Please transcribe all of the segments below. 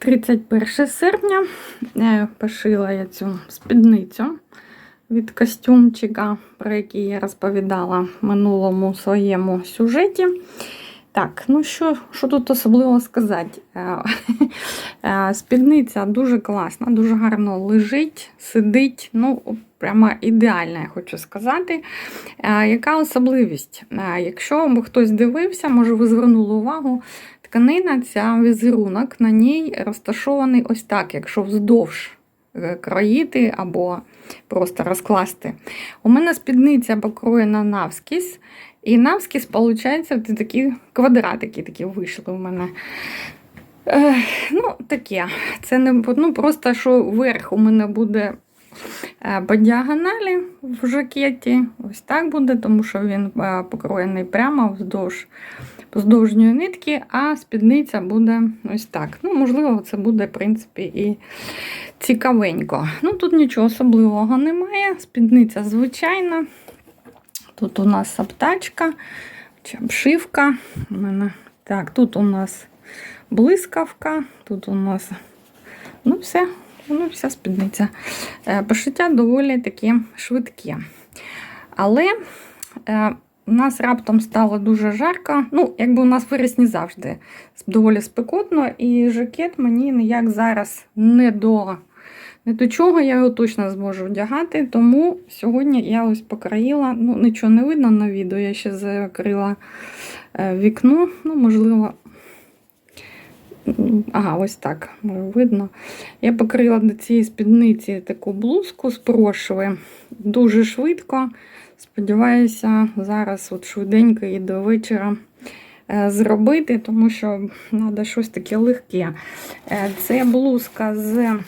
31 серпня е, пошила я цю спідницю від костюмчика, про який я розповідала в минулому своєму сюжеті. Так, ну що, що тут особливо сказати? Е, е, Спідниця дуже класна, дуже гарно лежить, сидить. Ну, прямо ідеальна, я хочу сказати. Яка особливість? Якщо хтось дивився, може ви звернули увагу, тканина, ця візерунок на ній розташований ось так, якщо вздовж е, кроїти або просто розкласти. У мене спідниця покроєна навскіз, і навскіз, виходить, такі квадратики такі вийшли у мене. Ну, таке. Це не ну, просто що верх у мене буде е, по діагоналі в жакеті. Ось так буде, тому що він е, покроєний прямо вздовж поздовжньої нитки, а спідниця буде ось так. Ну, можливо, це буде, в принципі, і цікавенько. Ну, тут нічого особливого немає. Спідниця звичайна. Тут у нас аптачка обшивка. Так, тут у нас блискавка, тут у нас ну все, ну, вся спідниця. Е, Пошиття доволі такі швидкі. Але е, у нас раптом стало дуже жарко. Ну, якби у нас в вересні завжди доволі спекотно, і жакет мені ніяк зараз не до. Не до чого я його точно зможу вдягати, тому сьогодні я ось покроїла, ну нічого не видно на відео, я ще закрила е, вікно, ну, можливо, ага, ось так видно. Я покрила до цієї спідниці таку блузку з прошви дуже швидко. Сподіваюся, зараз от швиденько і до вечора е, зробити, тому що треба щось таке легке. Е, Це блузка з.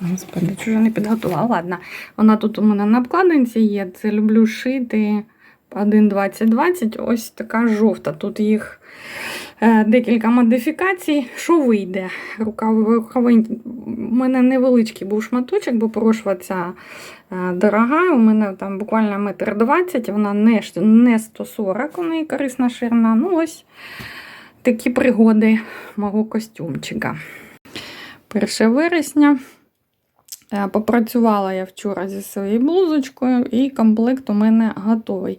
Господи, чого не підготувала. Ладно, вона тут у мене на обкладинці є. Це люблю шити 1,20-20. Ось така жовта. Тут їх декілька модифікацій. Що вийде? Рукави. У мене невеличкий був шматочок, бо прошва ця е, дорога. У мене там буквально метр двадцять, вона не, не 140, у неї корисна ширина. Ну, ось такі пригоди мого костюмчика. 1 вересня. Е, Попрацювала я вчора зі своєю блузочкою, і комплект у мене готовий.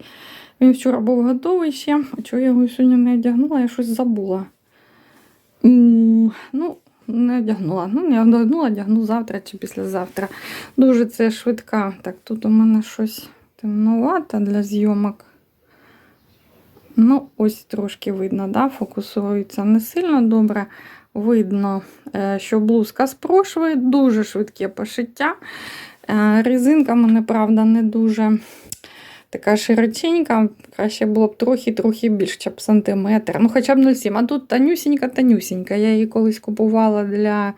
Він вчора був готовий ще, а чого я його сьогодні не одягнула, я щось забула. Ну, не одягнула. Ну, не одягнула, одягну завтра чи післязавтра. Дуже це швидка. Так, тут у мене щось темнувато для зйомок. Ну, ось трошки видно, да? фокусується не сильно добре. Видно, е, що блузка з прошви, дуже швидке пошиття. Е, Резинка мене, правда, не дуже така широченька. Краще було б трохи-трохи більше, щоб сантиметр. Ну, хоча б 0,7. А тут танюсінька-танюсінька. Я її колись купувала для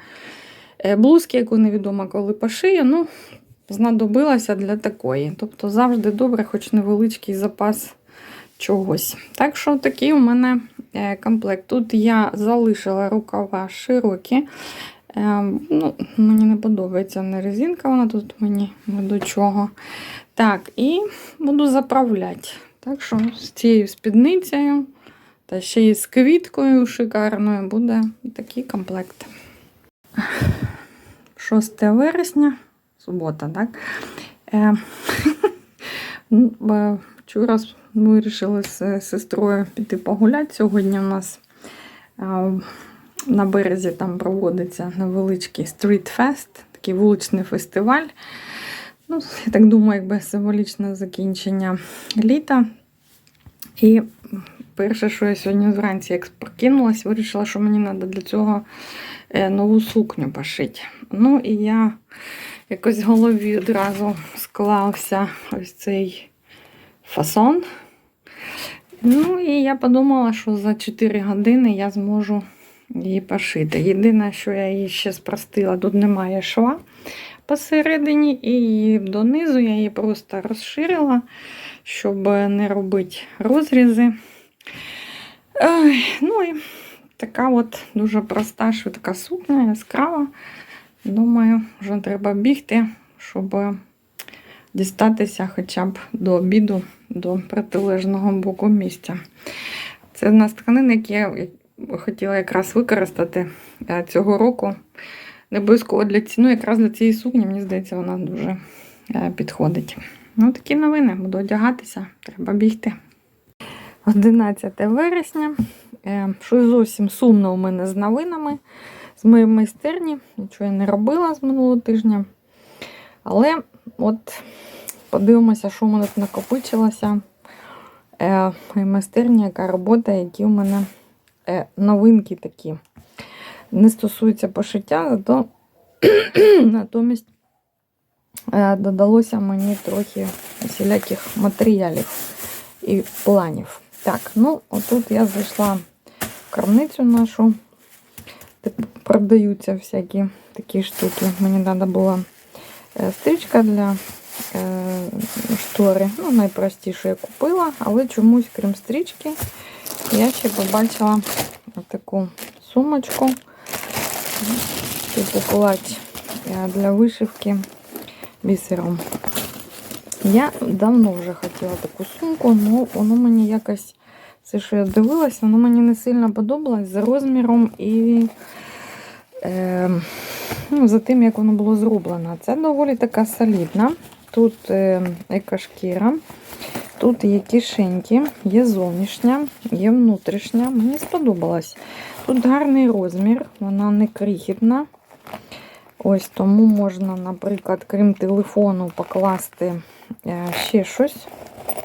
е, блузки, яку невідомо коли пошию. Ну, знадобилася для такої. Тобто завжди добре, хоч невеличкий запас чогось. Так що такий у мене е, комплект. Тут я залишила рукава широкі. Е, ну, Мені не подобається не резинка, вона тут мені не до чого. Так, і буду заправляти. Так що з цією спідницею та ще й з квіткою шикарною буде такий комплект. 6 вересня, субота, так? Е, Вчора вирішили з сестрою піти погуляти. Сьогодні у нас на березі там проводиться невеличкий стрітфест, такий вуличний фестиваль. Ну, Я так думаю, якби символічне закінчення літа. І перше, що я сьогодні вранці як прокинулась, вирішила, що мені треба для цього е, нову сукню пошити. Ну, і я якось в голові одразу склався ось цей фасон. Ну, і я подумала, що за 4 години я зможу її пошити. Єдине, що я її ще спростила, тут немає шва посередині, і донизу я її просто розширила, щоб не робити розрізи. Ой, ну і така от дуже проста, швидка сукня, яскрава. Думаю, вже треба бігти, щоб дістатися хоча б до обіду, до протилежного боку місця. Це в нас тканини, які хотіла якраз використати е, цього року. Не обов'язково для ці... ну, якраз для цієї сукні, мені здається, вона дуже е, підходить. Ну, такі новини. Буду одягатися, треба бігти. 11 вересня. Е, Щось зовсім сумно у мене з новинами з моєї майстерні. Нічого я не робила з минулого тижня. Але от подивимося, що в мене накопичилося. В моїй майстерні, яка робота, які у мене новинки такі. Не стосуються пошиття, зато натомість е, додалося мені трохи всіляких матеріалів і планів. Так, ну отут я зайшла в крамницю нашу. Продаються всякі такі штуки. Мені треба була е, стрічка для е, штори. Ну, найпростіше я купила, але чомусь, крім стрічки, я ще побачила таку сумочку, типу клач е, для вишивки бісером. Я давно вже хотіла таку сумку, але воно мені якось, все, що я дивилася, воно мені не сильно подобалось за розміром і е, ну, за тим, як воно було зроблено. Це доволі така солідна. Тут е, екошкіра, тут є кишеньки, є зовнішня, є внутрішня. Мені сподобалось. Тут гарний розмір, вона не крихітна. Ось тому можна, наприклад, крім телефону, покласти е, ще щось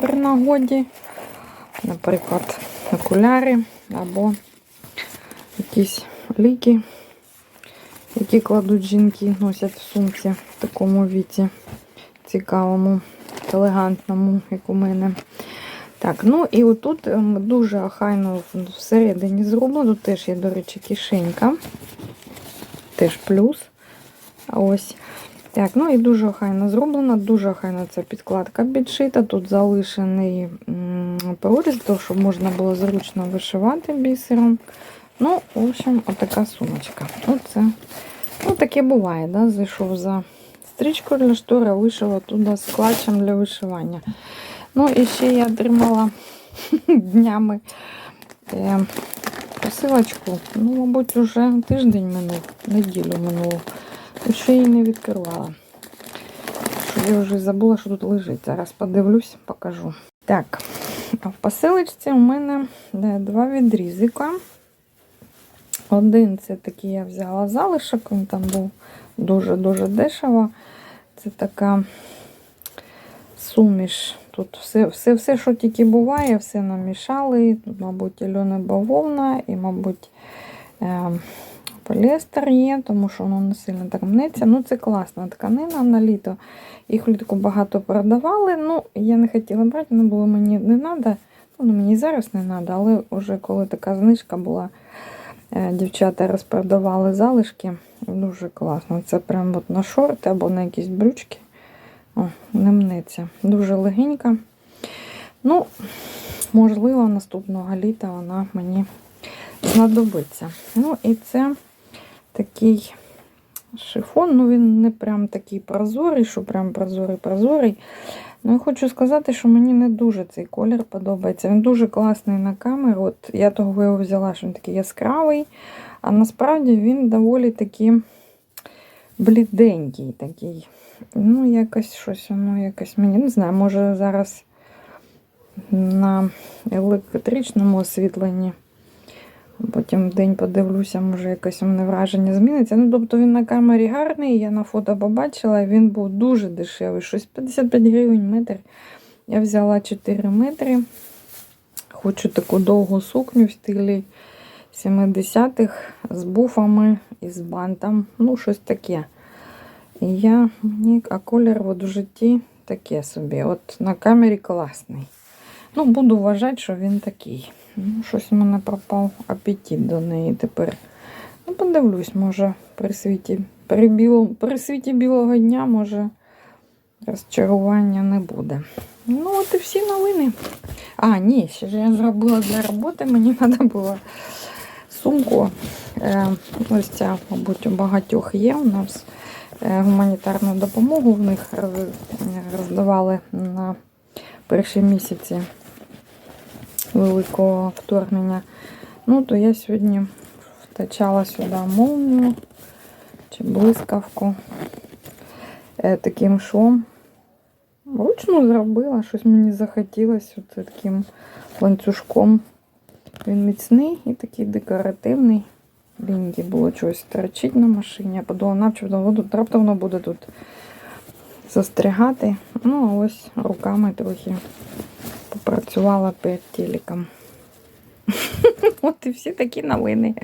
при нагоді. Наприклад, окуляри або якісь ліки, які кладуть жінки, носять в сумці в такому віці цікавому, елегантному, як у мене. Так, ну і отут ем, дуже охайно всередині зроблено. Тут теж є, до речі, кишенька. Теж плюс. Ось. Так, ну і дуже охайно зроблено, дуже охайно ця підкладка підшита. Тут залишений проріз, щоб можна було зручно вишивати бісером. Ну, в общем, отака сумочка. Оце. Ну, таке буває, да? зайшов за стрічку для штори, вишила туди з клатчем для вишивання. Ну, і ще я отримала днями е, посилочку. Ну, мабуть, вже тиждень минув, неділю минуло. Ще її не відкривала. Що я вже забула, що тут лежить. Зараз подивлюсь, покажу. Так, в посилочці у мене да, два відрізика. Один це такий я взяла залишок, він там був дуже-дуже дешево. Це така суміш. Тут все, все, все, що тільки буває, все намішали. Тут, мабуть, альона бавовна і, мабуть, е поліестер є, тому що воно не сильно так мнеться. Ну, це класна тканина на літо. Їх влітку багато продавали. Ну, я не хотіла брати, ну, було мені не треба. Ну, мені зараз не треба, але вже коли така знижка була, е, дівчата розпродавали залишки. Дуже класно. Це прям от на шорти або на якісь брючки. О, не мнеться. Дуже легенька. Ну, можливо, наступного літа вона мені знадобиться. Ну, і це такий шифон. Ну, він не прям такий прозорий, що прям прозорий-прозорий. Ну, я хочу сказати, що мені не дуже цей колір подобається. Він дуже класний на камеру. От Я того його взяла, що він такий яскравий. А насправді він доволі такий бліденький. такий. Ну, якось щось воно якось мені не знаю, може зараз на електричному освітленні. Потім день подивлюся, може якесь у мене враження зміниться. Ну, тобто він на камері гарний, я на фото побачила, він був дуже дешевий. Щось 55 гривень метр. Я взяла 4 метри. Хочу таку довгу сукню в стилі 70-х з буфами і з бантом. Ну, щось таке. І я, а колір от в житті таке собі. От на камері класний. Ну, буду вважати, що він такий. Ну, Щось у мене пропав апетит до неї тепер. Ну, подивлюсь, може, при світі при, біло, при світі білого дня, може, розчарування не буде. Ну, от і всі новини. А, ні, ще ж я зробила для роботи, мені треба було сумку. Е, Ось ця, мабуть, у багатьох є у нас е, гуманітарну допомогу в них роздавали на перші місяці великого вторгнення. Ну, то я сьогодні втачала сюди молнію чи блискавку е, таким швом. Ручно зробила, щось мені захотілося таким ланцюжком. Він міцний і такий декоративний. Ліньки було чогось торчить на машині. Я подумала, воду, раптом воно буде тут застрягати. Ну, а ось руками трохи попрацювала перед тіліком. От і всі такі новини.